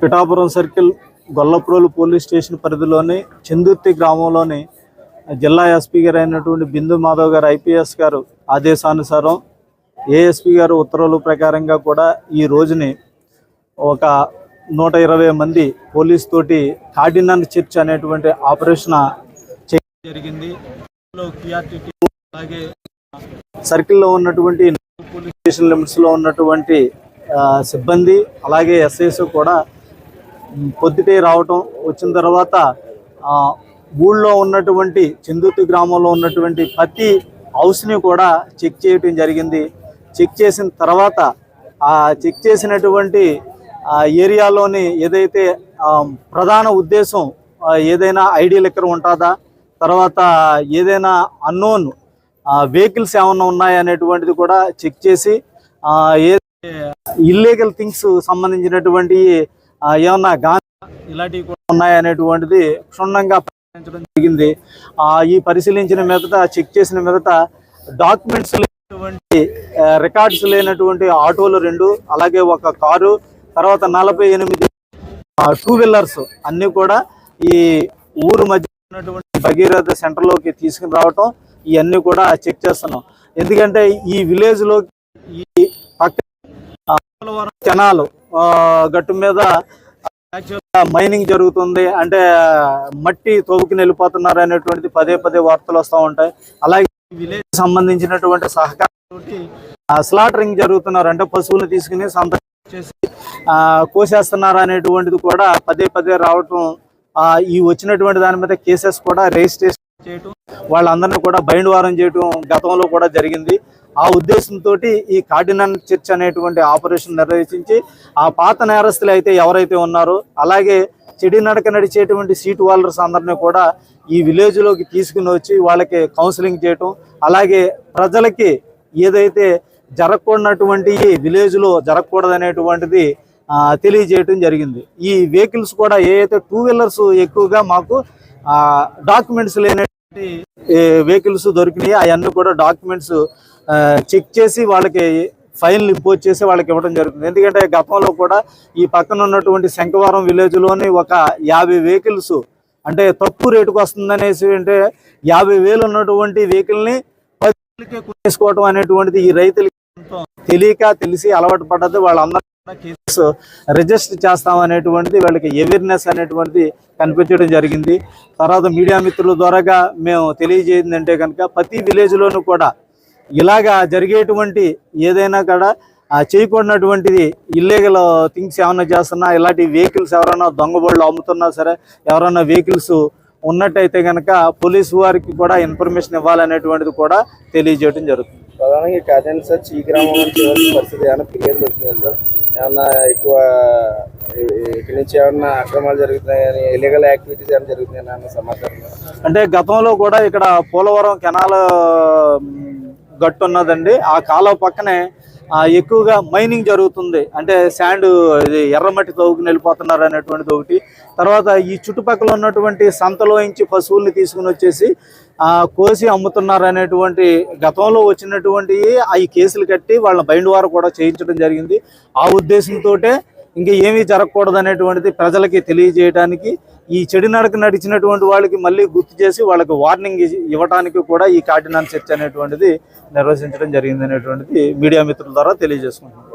Pithapuram circle Gollaprolu police station పరిధిలోని చందుర్తి గ్రామంలోని జిల్లా ఎస్పీ గారు అయినటువంటి బిందు మాధవ్ గారు ఐపీఎస్ గారు ఆదేశానుసారం ఏఎస్పీ గారు ఉత్తర్వుల ప్రకారంగా కూడా ఈ రోజుని ఒక నూట ఇరవై మంది పోలీస్ తోటి కార్డినల్ చర్చ్ అనేటువంటి ఆపరేషన్ చేయడం జరిగింది. అలాగే సర్కిల్లో ఉన్నటువంటి పోలీస్ స్టేషన్ లిమిట్స్లో ఉన్నటువంటి సిబ్బంది అలాగే ఎస్ఐస్ కూడా పొద్దుటే రావటం వచ్చిన తర్వాత ఊళ్ళో ఉన్నటువంటి చందుర్తి గ్రామంలో ఉన్నటువంటి ప్రతి హౌస్ని కూడా చెక్ చేయటం జరిగింది. చెక్ చేసిన తర్వాత ఆ చెక్ చేసినటువంటి ఏరియాలోని ఏదైతే ప్రధాన ఉద్దేశం ఏదైనా ఐడి లెక్కర్ ఉంటుందా తర్వాత ఏదైనా అన్నోన్ వెహికల్స్ ఏమన్నా ఉన్నాయనేటువంటిది కూడా చెక్ చేసి ఏ ఇల్లీగల్ థింగ్స్ సంబంధించినటువంటి ఏమన్నా గాంజా ఇలాంటివి కూడా ఉన్నాయనేటువంటిది క్షుణ్ణంగా పరిశీలించడం జరిగింది. ఆ, ఈ పరిశీలించిన మీదట చెక్ చేసిన మీదట డాక్యుమెంట్స్ లేనటువంటి రికార్డ్స్ లేనటువంటి ఆటోలు రెండు అలాగే ఒక కారు తర్వాత నలభై ఎనిమిది టూ వీలర్స్ అన్ని కూడా ఈ ఊరు మధ్య ఉన్నటువంటి భగీరథ సెంటర్లోకి తీసుకుని రావటం ఇవన్నీ కూడా చెక్ చేస్తున్నాం. ఎందుకంటే ఈ విలేజ్లో ఈ పోలవరం కెనాల్ ఆ, గట్టు మీద మైనింగ్ జరుగుతుంది. అంటే మట్టి తవ్వుకుని వెళ్ళిపోతున్నారు అనేటువంటిది పదే పదే వార్తలు వస్తూ ఉంటాయి. అలాగే విలేజ్ సంబంధించినటువంటి సహకారం స్లాటరింగ్ జరుగుతున్నారు. అంటే పశువులు తీసుకుని సంత చేసి ఆ, కోసేస్తున్నారు అనేటువంటిది కూడా పదే పదే రావటం ఈ వచ్చినటువంటి దాని మీద కేసెస్ కూడా రిజిస్ట్రేషన్ చేయటం వాళ్ళందరినీ కూడా బైండ్ వారం చేయటం గతంలో కూడా జరిగింది. ఆ ఉద్దేశంతో ఈ కార్డినల్ చర్చ్ అనేటువంటి ఆపరేషన్ నిర్వహించి ఆ పాత నేరస్తులు అయితే ఎవరైతే ఉన్నారో అలాగే చెడి నడక నడిచేటువంటి సీట్ వాలర్స్ అందరినీ కూడా ఈ విలేజ్లోకి తీసుకుని వచ్చి వాళ్ళకి కౌన్సిలింగ్ చేయటం అలాగే ప్రజలకి ఏదైతే జరగకూడనటువంటి విలేజ్లో జరగకూడదనేటువంటిది తెలియజేయటం జరిగింది. ఈ వెహికల్స్ కూడా ఏదైతే టూ వీలర్స్ ఎక్కువగా మాకు డాక్యుమెంట్స్ లేనటువంటి వెహికల్స్ దొరికినాయి అవన్నీ కూడా డాక్యుమెంట్స్ చెక్ చేసి వాళ్ళకి ఫైన్ ఇంపోజ్ చేసి వాళ్ళకి ఇవ్వడం జరుగుతుంది. ఎందుకంటే గతంలో కూడా ఈ పక్కన ఉన్నటువంటి శంఖవరం విలేజ్లోని ఒక యాభై వెహికల్స్ అంటే తక్కువ రేటుకు వస్తుందనేసి అంటే యాభై వేలు ఉన్నటువంటి వెహికల్ని పది కొనేసుకోవడం అనేటువంటిది ఈ రైతులకి తెలియక తెలిసి అలవాటు పడ్డది. వాళ్ళందరూ కేసు రిజిస్టర్ చేస్తాం అనేటువంటిది వాళ్ళకి అవేర్నెస్ అనేటువంటిది కనిపించడం జరిగింది. తర్వాత మీడియా మిత్రుల ద్వారాగా మేము తెలియజేయింది అంటే కనుక ప్రతి విలేజ్ లోనూ కూడా ఇలాగా జరిగేటువంటి ఏదైనా కూడా చేయకూడనటువంటిది ఇల్లీగల్ థింగ్స్ ఏమైనా చేస్తున్నా ఇలాంటి వెహికల్స్ ఎవరైనా దొంగబళ్ళు అమ్ముతున్నా సరే ఎవరైనా వెహికల్స్ ఉన్నట్టయితే కనుక పోలీసు వారికి కూడా ఇన్ఫర్మేషన్ ఇవ్వాలనేటువంటిది కూడా తెలియజేయడం జరుగుతుంది. ప్రధానంగా కాదండి సార్ ఈ గ్రామం నుంచి ఎవరికి పరిస్థితి ఏమైనా ఫిర్యాదులు వచ్చినాయి సార్? ఏమన్నా ఎక్కువ ఇక్కడి నుంచి ఏమన్నా అక్రమాలు జరుగుతున్నాయని ఇల్లీగల్ యాక్టివిటీస్ ఏమైనా జరుగుతున్నాయని అన్న సమాచారం అంటే గతంలో కూడా ఇక్కడ పోలవరం కెనాల్ గట్టు ఉన్నదండి ఆ కాలువ పక్కనే ఎక్కువగా మైనింగ్ జరుగుతుంది. అంటే శాండ్ ఇది ఎర్రమట్టి తవ్వుకుని వెళ్ళిపోతున్నారు అనేటువంటిది ఒకటి. తర్వాత ఈ చుట్టుపక్కల ఉన్నటువంటి సంతలోంచి పశువుల్ని తీసుకుని వచ్చేసి కోసి అమ్ముతున్నారు అనేటువంటి గతంలో వచ్చినటువంటి ఈ కేసులు కట్టి వాళ్ళ బైండ్ వారు కూడా చేయించడం జరిగింది. ఆ ఉద్దేశంతో ఇంకా ఏమీ జరగకూడదు అనేటువంటిది ప్రజలకి తెలియజేయడానికి ఈ చెడు నడక నడిచినటువంటి వాళ్ళకి మళ్ళీ గుర్తు చేసి వాళ్ళకి వార్నింగ్ ఇవ్వడానికి కూడా ఈ కార్డినాన్ చర్చ అనేటువంటిది నిర్వహించడం జరిగింది అనేటువంటిది మీడియా మిత్రుల ద్వారా తెలియజేసుకుంటున్నాం.